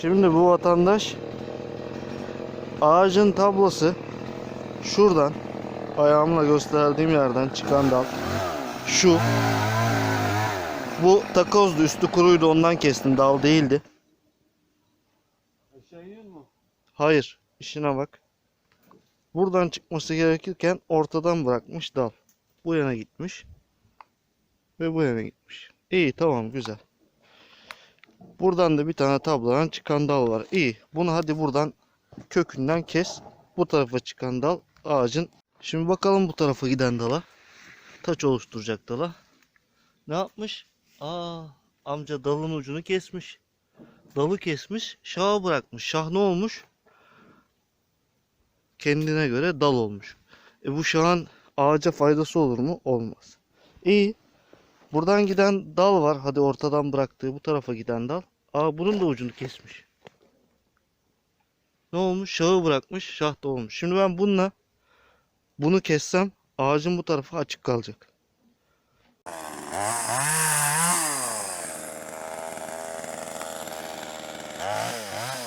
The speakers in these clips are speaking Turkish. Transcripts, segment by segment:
Şimdi bu vatandaş ağacın tablası şuradan ayağımla gösterdiğim yerden çıkan dal şu bu takozdu üstü kuruydu ondan kestim dal değildi. Hayır işine bak. Buradan çıkması gerekirken ortadan bırakmış dal. Bu yana gitmiş. Ve bu yana gitmiş. İyi tamam güzel. Buradan da bir tane tablodan çıkan dal var. İyi. Bunu hadi buradan kökünden kes. Bu tarafa çıkan dal ağacın. Şimdi bakalım bu tarafa giden dala. Taç oluşturacak dala. Ne yapmış? Aa, amca dalın ucunu kesmiş. Dalı kesmiş, şaha bırakmış. Şah ne olmuş? Kendine göre dal olmuş. E bu şahın ağaca faydası olur mu? Olmaz. İyi. Buradan giden dal var. Hadi ortadan bıraktığı bu tarafa giden dal. Aa bunun da ucunu kesmiş. Ne olmuş? Şahı bırakmış. Şah da olmuş. Şimdi ben bununla bunu kessem ağacın bu tarafı açık kalacak.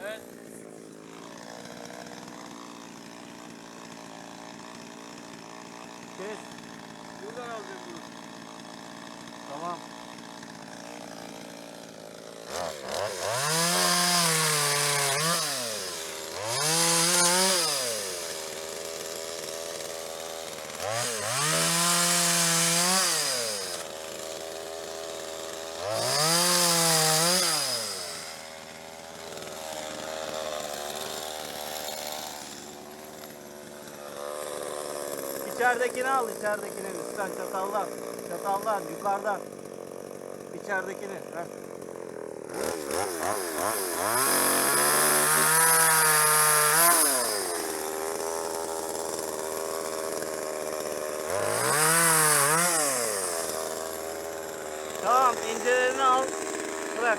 Evet. Kes. Buradan alacağım bunu. Tamam. İçeridekini al, içeridekini üstten çataldan, çataldan, yukarıdan. İçeridekini. Heh. Tamam, incelerini al. Bırak.